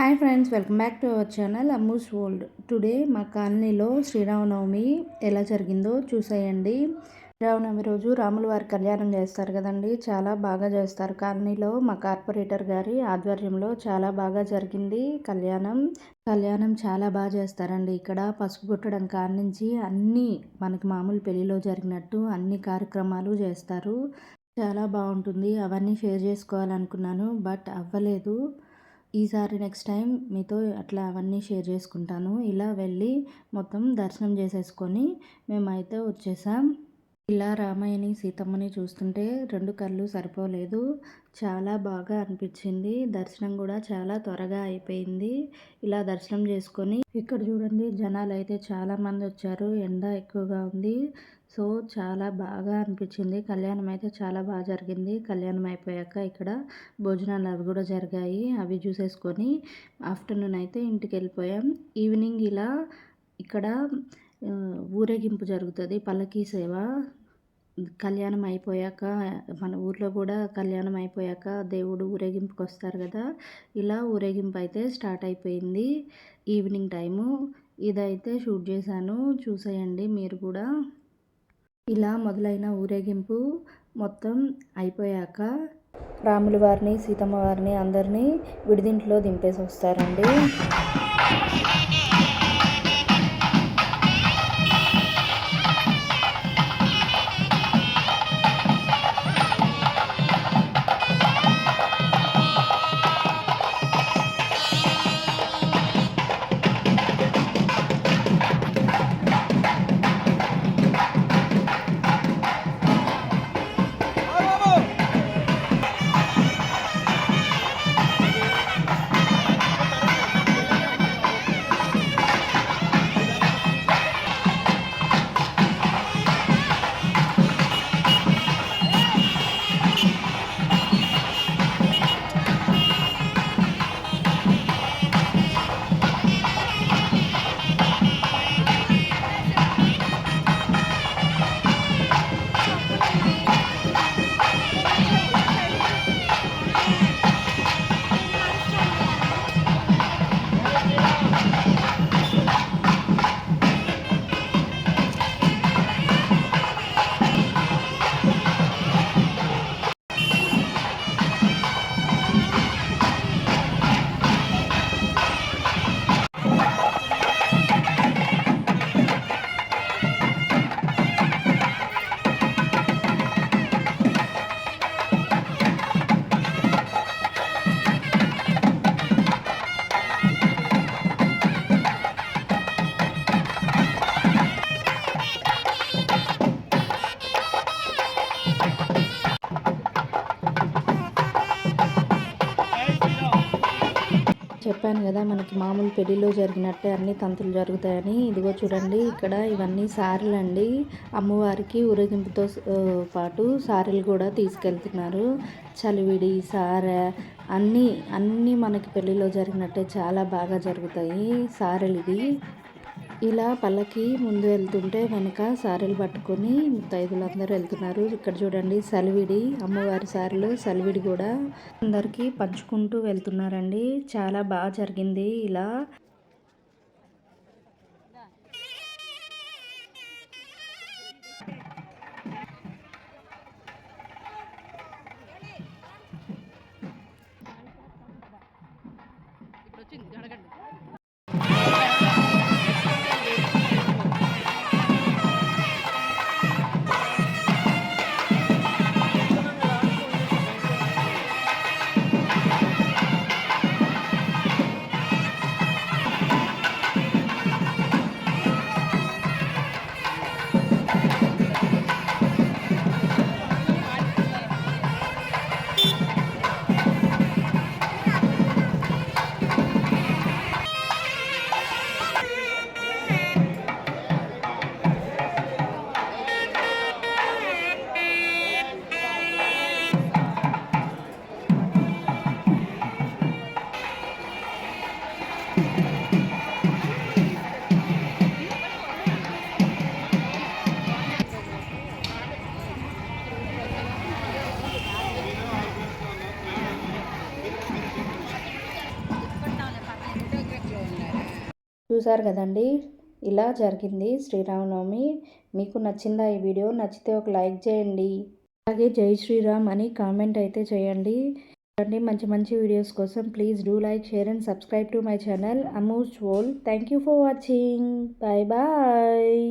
Hi friends welcome back to our channel Ammu's world today మా కాలనీలో శ్రీరామనవమి ఎలా జరిగిందో చూసేయండి. శ్రీరామనవమి రోజు రాముల వారి కళ్యాణం చేస్తారు కదండి. చాలా బాగా చేస్తారు. కాలనీలో మా కార్పొరేటర్ గారి ఆధ్వర్యంలో చాలా బాగా జరిగింది కళ్యాణం. కళ్యాణం చాలా బాగా చేస్తారండి. ఇక్కడ పసుపు కొట్టడం కాడ నుంచి అన్నీ మనకి మామూలు పెళ్ళిలో జరిగినట్టు అన్ని కార్యక్రమాలు చేస్తారు. చాలా బాగుంటుంది. అవన్నీ షేర్ చేసుకోవాలనుకున్నాను బట్ అవ్వలేదు. ఈసారి నెక్స్ట్ టైం మీతో అట్లా అవన్నీ షేర్ చేసుకుంటాను. ఇలా వెళ్ళి మొత్తం దర్శనం చేసేసుకొని మేమైతే వచ్చేసాం. ఇలా రామాయణి సీతమ్మని చూస్తుంటే రెండు కళ్ళు సరిపోలేదు. చాలా బాగా అనిపించింది. దర్శనం కూడా చాలా త్వరగా అయిపోయింది. ఇలా దర్శనం చేసుకొని ఇక్కడ చూడండి జనాలు అయితే చాలామంది వచ్చారు. ఎండ ఎక్కువగా ఉంది. సో చాలా బాగా అనిపించింది. కళ్యాణం అయితే చాలా బాగా జరిగింది. కళ్యాణం అయిపోయాక ఇక్కడ భోజనాలు అవి కూడా జరిగాయి. అవి చూసేసుకొని ఆఫ్టర్నూన్ అయితే ఇంటికి వెళ్ళిపోయాం. ఈవినింగ్ ఇలా ఇక్కడ ఊరేగింపు జరుగుతుంది. పల్లకీ సేవ. కళ్యాణం అయిపోయాక మన ఊర్లో కూడా కళ్యాణం అయిపోయాక దేవుడు ఊరేగింపుకి వస్తారు కదా. ఇలా ఊరేగింపు అయితే స్టార్ట్ అయిపోయింది. Evening time. ఇదైతే షూట్ చేశాను. చూసేయండి మీరు కూడా. ఇలా మొదలైన ఊరేగింపు మొత్తం అయిపోయాక రాముల వారిని సీతమ్మ వారిని అందరినీ విడిదింట్లో దింపేసి వస్తారండి చెప్పాను కదా మనకి మామూలు పెళ్ళిలో జరిగినట్టే అన్ని తంతులు జరుగుతాయని. ఇదిగో చూడండి ఇక్కడ ఇవన్నీ సారీలు అండి. అమ్మవారికి ఊరేగింపుతో పాటు సారెలు కూడా తీసుకెళ్తున్నారు. చలివిడి సారె అన్నీ అన్నీ మనకి పెళ్ళిలో జరిగినట్టే చాలా బాగా జరుగుతాయి సారీలు ఇది ఇలా పల్లకి ముందు వెళ్తుంటే వెనక సారీలు పట్టుకొని ముత్తైదులు అందరూ వెళ్తున్నారు. ఇక్కడ చూడండి సలివిడి అమ్మవారి సారీలు సలివిడి కూడా అందరికీ పంచుకుంటూ వెళ్తున్నారండి. చాలా బాగా జరిగింది ఇలా. చూసారు కదండి? ఇలా జరిగింది శ్రీరామనవమి. మీకు నచ్చిందా ఈ వీడియో? నచ్చితే ఒక లైక్ చేయండి. అలాగే జై శ్రీరామ్ అని కామెంట్ అయితే చేయండి. అండి మంచి మంచి వీడియోస్ కోసం please do like share and subscribe to my channel Ammu's world thank you for watching. Bye bye.